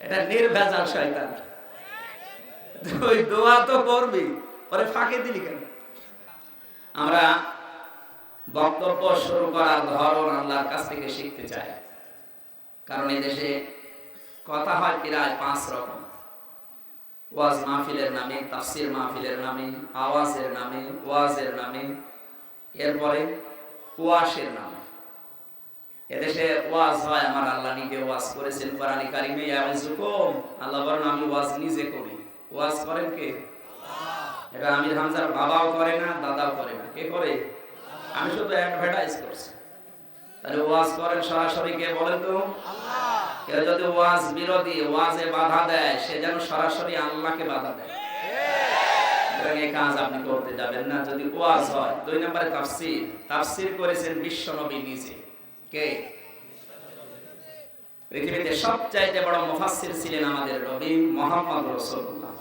এটা নির্ভেজাল শয়তান। ওই দোয়া তো করবি, পরে ফাঁকে দিলি কেন? আমরা বক্তব্য শুরু করার ধরন আল্লাহর কাছ থেকে শিখতে চাই। কারণ এই দেশে কথা হয় প্রায় পাঁচ রকম। ওয়াজ মাহফিলের নামে, তাফসির মাহফিলের নামে, আওয়াজের নামে, ওয়াজের নামে, এরপরে ওয়াশের নামে। এদেশে ওয়াজ হয়, আমার আল্লাহ নিজে ওয়াজ করেছেন কোরআন কারিমে আল্লাহ বলেন, আমি ওয়াজ নিজে করি। ওয়াজ করেন কে? এটা আমির হামজার বাবাও করে না, দাদাও করে না। কে করে? আমি শুধু অ্যাডভার্টাইজ করছি। তাহলে ওয়াজ করেন সরাসরি কে বলেন তো? কেউ যদি ওয়াজ বিরোধী, ওয়াজে বাধা দেয়, সে যেন সরাসরি আল্লাহকে বাধা দেয়। এই কাজ আপনি করতে যাবেন না। যদি ওয়াজ হয়, দুই নম্বরে তাফসির। তাফসির করেছেন বিশ্ব নবী নিজে। কে? পৃথিবীতে সবচাইতে বড় মুফাসসির ছিলেন আমাদের নবী মোহাম্মদ রাসূলুল্লাহ।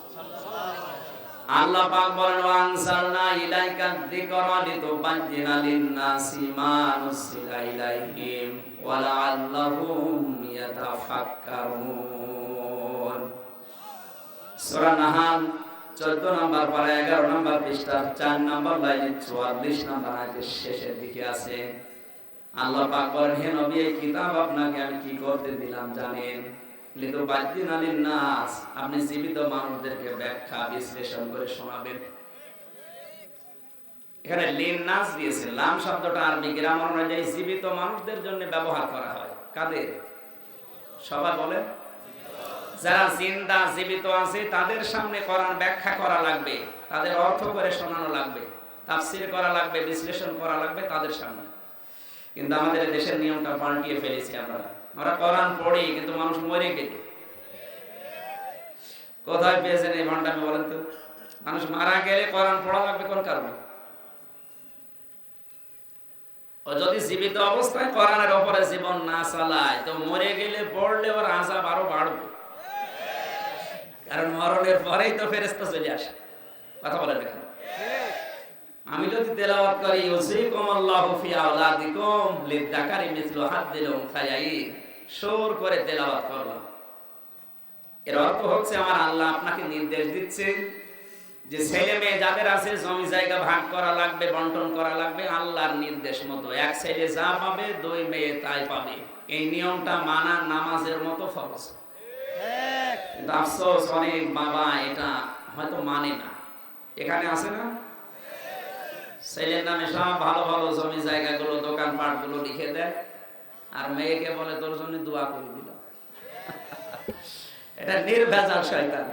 আল্লাহ পাক বলেন আনসালনা ইলাইকা যিকরা লিতুবাজ্জিনা লিন-নাসি মা নুসিলা ইলাইহিম ইয়াতাফাক্কারুন। সূরা নাহাল 14 নম্বর পারা 11 নম্বর পৃষ্ঠা 4 নম্বর লাইনে 44 নম্বর আয়াতের শেষের দিকে আছে। আল্লাহ পাক বলেন, হে নবী, এই কিতাব আপনাকে আমি কি করতে দিলাম জানেন? আলিন নাস আপনি জীবিত মানুষদেরকে ব্যাখ্যা, বিশ্লেষণ করে শোনাবেন। এখানে লিন নাস দিয়েছে, লাম শব্দটা আরবি অনুযায়ী জীবিত মানুষদের জন্য ব্যবহার করা হয়। কাদের? সবাই বলেন। যারা জিন্দা, জীবিত আছে, তাদের সামনে কোরআন ব্যাখ্যা করা লাগবে, তাদের অর্থ করে শোনানো লাগবে, তাফসির করা লাগবে, বিশ্লেষণ করা লাগবে তাদের সামনে। কিন্তু আমাদের দেশের নিয়মটা পাল্টিয়ে ফেলেছি আমরা। আমরা কোরআন পড়ি, কিন্তু মানুষ মরে গেলে। কোথায় পেয়েছেন এই ভণ্ডামি বলেন তো? মানুষ মারা গেলে কোরআন পড়া লাগবে কোন কারণে? ও যদি জীবিত অবস্থায় কোরআনের ওপরে জীবন না চালায়, তো মরে গেলে পড়লে ওর আজাব আরও বাড়বে। কারণ মরণের পরেই তো ফেরেস্তা চলে আসে। কথা বলেন এখানে আমি যদি তেলাওয়াত করি ইউসিকুম আল্লাহু ফি আওলাদিকুম লিযাকারি মিসলু হাদ্দিল উনসায়াইন সুর করে তেলাওয়াত করলাম এর অর্থ হচ্ছে আমার আল্লাহ আপনাকে নির্দেশ দিচ্ছে যে ছেলে মেয়ে যাদের আছে, জমি জায়গা ভাগ করা লাগবে, বন্টন করা লাগবে, আল্লাহর নির্দেশ মতো। এক ছেলে যা পাবে, দুই মেয়ে তাই পাবে। এই নিয়মটা মানা নামাজের মতো ফরজ। আফসোস, অনেক বাবা এটা হয়তো মানে না। এখানে আছে না? ছেলের নামে সব ভালো ভালো জমি জায়গাগুলো দোকানপাটগুলো লিখে দেয় আর মেয়েকে বলে, তোর জন্য দোয়া করে দিল এটা নির্ভেজাল শয়তান।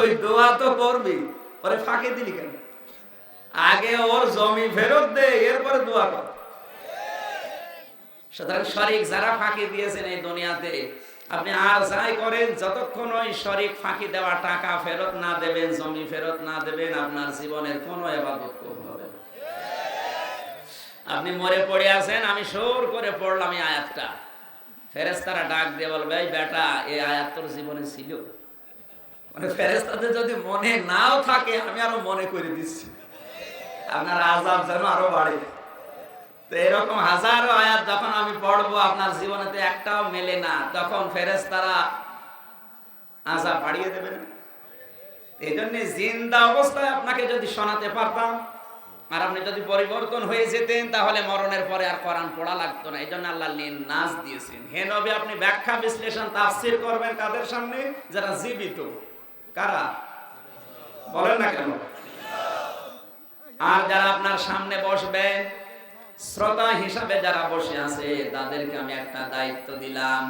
ওই দোয়া তো করবি, পরে ফাঁকে দিলি কেন? আগে ওর জমি ফেরত দে, এরপরে দোয়া কর। সুতরাং শরিক যারা ফাঁকি দিয়েছেন এই দুনিয়াতে আপনি আর যাই করেন, যতক্ষণ ওই শরিক ফাঁকি দেওয়া টাকা ফেরত না দেবেন, জমি ফেরত না দেবেন, আপনার জীবনের কোনো এবাদত কবুল হবে আপনি মরে পড়ে আছেন, আমি সুর করে পড়লাম এই আয়াতটা। ফেরেস্তারা ডাক দিয়ে বলবে, এই বেটা, এই আয়াত তোর জীবনে ছিল। মানে ফেরেস্তাদের যদি মনে নাও থাকে, আমি আরও মনে করে দিচ্ছি। আপনার আজাব যেন আরও বাড়ে। এরকম হাজারো আয়াত যখন আমি পড়ব, আপনার জীবনেতে একটাও মেলে না। তখন ফেরেস্তারা আজাব বাড়িয়ে দেবে না। এই জন্য জিন্দা অবস্থায় আপনাকে যদি শোনাতে পারতাম, আর আপনি যদি পরিবর্তন হয়ে যেতেন, তাহলে মরণের পরে আর কোরআন পড়া লাগতো না। এই জন্য আল্লাহ লিন নাচ দিয়েছেন। হে নবী, আপনি ব্যাখ্যা বিশ্লেষণ, তাফসির করবেন কাদের সামনে? যারা জীবিত। কারা? বলেন না কেন? আর যারা আপনার সামনে বসবে শ্রোতা হিসাবে যারা বসে আছে, তাদেরকে আমি একটা দায়িত্ব দিলাম।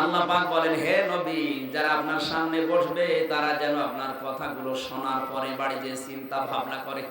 আল্লাহ পাক বলেন, হে নবী, যারা আপনার সামনে বসবে, তারা যেন আপনার কথাগুলো শোনার পরে বাড়ি যে চিন্তা ভাবনা করে।